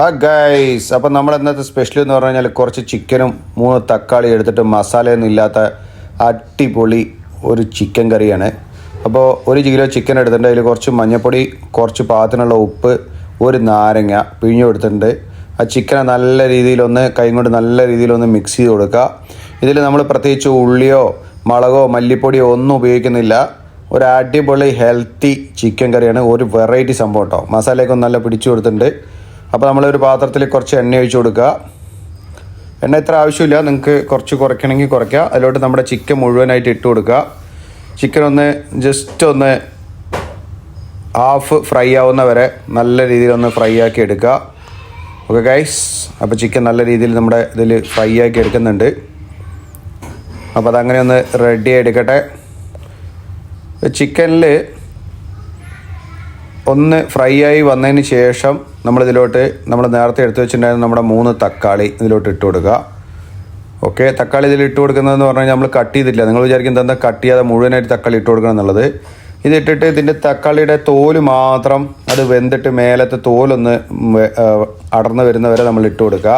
ഹാ ഗൈസ് അപ്പം നമ്മൾ ഇന്നത്തെ സ്പെഷ്യൽ എന്ന് പറഞ്ഞു കഴിഞ്ഞാൽ കുറച്ച് ചിക്കനും മൂന്ന് തക്കാളി എടുത്തിട്ട് മസാലയൊന്നും ഇല്ലാത്ത അടിപൊളി ഒരു ചിക്കൻ കറിയാണ്. അപ്പോൾ ഒരു കിലോ ചിക്കൻ എടുത്തിട്ടുണ്ട്. അതിൽ കുറച്ച് മഞ്ഞൾപ്പൊടി കുറച്ച് പാകത്തിനുള്ള ഉപ്പ് ഒരു നാരങ്ങ പിഴിഞ്ഞു കൊടുത്തിട്ടുണ്ട്. ആ ചിക്കനെ നല്ല രീതിയിലൊന്ന് കൈ കൊണ്ട് നല്ല രീതിയിലൊന്ന് മിക്സ് ചെയ്ത് കൊടുക്കുക. ഇതിൽ നമ്മൾ പ്രത്യേകിച്ച് ഉള്ളിയോ മുളകോ മല്ലിപ്പൊടിയോ ഒന്നും ഉപയോഗിക്കുന്നില്ല. ഒരു അടിപൊളി ഹെൽത്തി ചിക്കൻ കറിയാണ്. ഒരു വെറൈറ്റി സംഭവം കേട്ടോ മസാലയൊക്കെ നല്ല പിടിച്ചു കൊടുത്തിട്ടുണ്ട്. അപ്പോൾ നമ്മളൊരു പാത്രത്തിൽ കുറച്ച് എണ്ണ ഒഴിച്ചു കൊടുക്കുക. എണ്ണ ഇത്ര ആവശ്യമില്ല. നിങ്ങൾക്ക് കുറച്ച് കുറയ്ക്കണമെങ്കിൽ കുറയ്ക്കുക അതിലോട്ട് നമ്മുടെ ചിക്കൻ മുഴുവനായിട്ട് ഇട്ട് കൊടുക്കുക. ചിക്കൻ ഒന്ന് ജസ്റ്റ് ഒന്ന് ഹാഫ് ഫ്രൈ ആവുന്ന വരെ നല്ല രീതിയിൽ ഒന്ന് ഫ്രൈ ആക്കി എടുക്കുക. ഓക്കെ ഗൈസ് അപ്പോൾ ചിക്കൻ നല്ല രീതിയിൽ നമ്മുടെ ഇതിൽ ഫ്രൈ ആക്കി എടുക്കുന്നുണ്ട്. അപ്പോൾ അതങ്ങനെ ഒന്ന് റെഡി എടുക്കട്ടെ. ചിക്കനിൽ ഒന്ന് ഫ്രൈ ആയി വന്നതിന് ശേഷം നമ്മളിതിലോട്ട് നമ്മൾ നേരത്തെ എടുത്തു വെച്ചിട്ടുണ്ടായിരുന്ന നമ്മുടെ മൂന്ന് തക്കാളി ഇതിലോട്ട് ഇട്ട് കൊടുക്കുക. ഓക്കെ തക്കാളി ഇതിൽ ഇട്ട് കൊടുക്കുന്നതെന്ന് പറഞ്ഞു കഴിഞ്ഞാൽ നമ്മൾ കട്ട് ചെയ്തിട്ടില്ല. നിങ്ങൾ വിചാരിക്കും എന്താ കട്ട് ചെയ്യാതെ മുഴുവനായിട്ട് തക്കാളി ഇട്ട് കൊടുക്കണം എന്നുള്ളത്. ഇതിട്ടിട്ട് ഇതിന്റെ തക്കാളിയുടെ തോൽ മാത്രം അത് വെന്തിട്ട് മേലത്തെ തോലൊന്ന് അടർന്നു വരുന്നവരെ നമ്മൾ ഇട്ട് കൊടുക്കുക.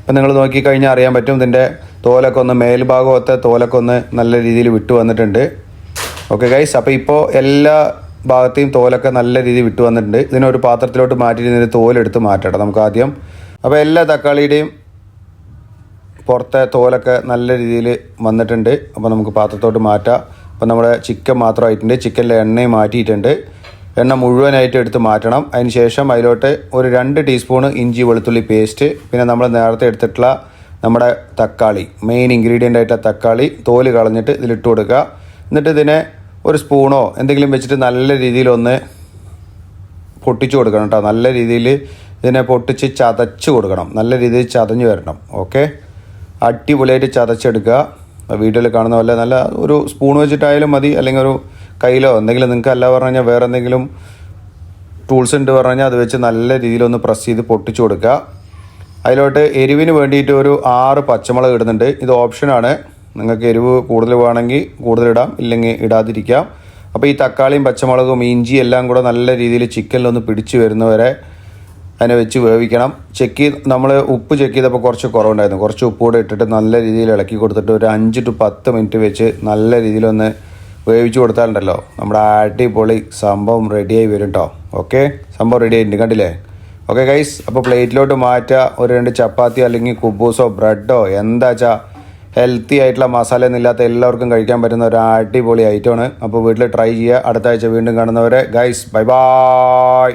ഇപ്പം നിങ്ങൾ നോക്കിക്കഴിഞ്ഞാൽ അറിയാൻ പറ്റും ഇതിന്റെ തോലൊക്കെ ഒന്ന് മേൽഭാഗത്തെ തോലൊക്കെ ഒന്ന് നല്ല രീതിയിൽ വിട്ടു വന്നിട്ടുണ്ട്. ഓക്കെ ഗൈസ് അപ്പോൾ ഇപ്പോൾ എല്ലാ ഭാഗത്തെയും തോലൊക്കെ നല്ല രീതിയിൽ വിട്ടു വന്നിട്ടുണ്ട്. ഇതിനൊരു പാത്രത്തിലോട്ട് മാറ്റിയിട്ട് ഇതിന്റെ തോലെടുത്ത് മാറ്റണം. നമുക്ക് ആദ്യം അപ്പോൾ എല്ലാ തക്കാളിയുടെയും പുറത്തെ തോലൊക്കെ നല്ല രീതിയിൽ വന്നിട്ടുണ്ട്. അപ്പോൾ നമുക്ക് പാത്രത്തോട്ട് മാറ്റാം. അപ്പോൾ നമ്മുടെ ചിക്കൻ മാത്രമായിട്ടുണ്ട്. ചിക്കനിലെ എണ്ണയും മാറ്റിയിട്ടുണ്ട്. എണ്ണ മുഴുവനായിട്ട് എടുത്ത് മാറ്റണം. അതിന് ശേഷം അതിലോട്ട് ഒരു രണ്ട് ടീസ്പൂൺ ഇഞ്ചി വെളുത്തുള്ളി പേസ്റ്റ് പിന്നെ നമ്മൾ നേരത്തെ എടുത്തിട്ടുള്ള നമ്മുടെ തക്കാളി മെയിൻ ഇൻഗ്രീഡിയന്റ് ആയിട്ടുള്ള തക്കാളി തോൽ കളഞ്ഞിട്ട് ഇതിലിട്ട് കൊടുക്കുക. എന്നിട്ട് ഇതിനെ ഒരു സ്പൂണോ എന്തെങ്കിലും വെച്ചിട്ട് നല്ല രീതിയിൽ ഒന്ന് പൊട്ടിച്ചു കൊടുക്കണം കേട്ടോ. നല്ല രീതിയിൽ ഇതിനെ പൊട്ടിച്ച് ചതച്ച് കൊടുക്കണം. നല്ല രീതിയിൽ ചതഞ്ഞ് വരണം. ഓക്കെ? അടിപൊളിയായിട്ട് ചതച്ചെടുക്കുക. വീട്ടിൽ കാണുന്ന പോലെ നല്ല ഒരു സ്പൂൺ വെച്ചിട്ടായാലും മതി. അല്ലെങ്കിൽ ഒരു കയ്യിലോ എന്തെങ്കിലും നിങ്ങൾക്ക് അല്ല പറഞ്ഞു കഴിഞ്ഞാൽ വേറെ എന്തെങ്കിലും ടൂൾസ് ഉണ്ട് പറഞ്ഞു കഴിഞ്ഞാൽ അത് വെച്ച് നല്ല രീതിയിലൊന്ന് പ്രസ് ചെയ്ത് പൊട്ടിച്ച് കൊടുക്കുക. അതിലോട്ട് എരിവിന് വേണ്ടിയിട്ട് ഒരു ആറ് പച്ചമുളക് ഇടുന്നുണ്ട്. ഇത് ഓപ്ഷനാണ്. നിങ്ങൾക്ക് എരിവ് കൂടുതൽ വേണമെങ്കിൽ കൂടുതലിടാം ഇല്ലെങ്കിൽ ഇടാതിരിക്കാം. അപ്പോൾ ഈ തക്കാളിയും പച്ചമുളകും ഇഞ്ചി എല്ലാം കൂടെ നല്ല രീതിയിൽ ചിക്കനിലൊന്ന് പിടിച്ചു വരുന്നവരെ അതിനെ വെച്ച് വേവിക്കണം. ചെക്ക് നമ്മൾ ഉപ്പ് ചെക്ക് ചെയ്തപ്പോൾ കുറച്ച് കുറവുണ്ടായിരുന്നു. കുറച്ച് ഉപ്പ് കൂടെ ഇട്ടിട്ട് നല്ല രീതിയിൽ ഇളക്കി കൊടുത്തിട്ട് ഒരു അഞ്ച് ടു പത്ത് മിനിറ്റ് വെച്ച് നല്ല രീതിയിലൊന്ന് വേവിച്ച് കൊടുത്താലുണ്ടല്ലോ. നമ്മുടെ അടിപൊളി സംഭവം റെഡിയായി വരും കേട്ടോ ഓക്കെ സംഭവം റെഡി ആയിട്ടുണ്ട്. കണ്ടില്ലേ? ഓക്കെ ഗൈസ് അപ്പോൾ പ്ലേറ്റിലോട്ട് മാറ്റുക. ഒരു രണ്ട് ചപ്പാത്തി അല്ലെങ്കിൽ കുബൂസോ ബ്രെഡോ എന്താ ഹെൽത്തി ആയിട്ടുള്ള മസാല ഇല്ലാത്ത എല്ലാവർക്കും കഴിക്കാൻ പറ്റുന്ന ഒരു അടിപൊളി ഐറ്റമാണ് അപ്പോൾ വീട്ടിൽ ട്രൈ ചെയ്യുക. അടുത്ത ആഴ്ച വീണ്ടും കാണുന്നവരെ ഗൈസ് ബൈ ബൈ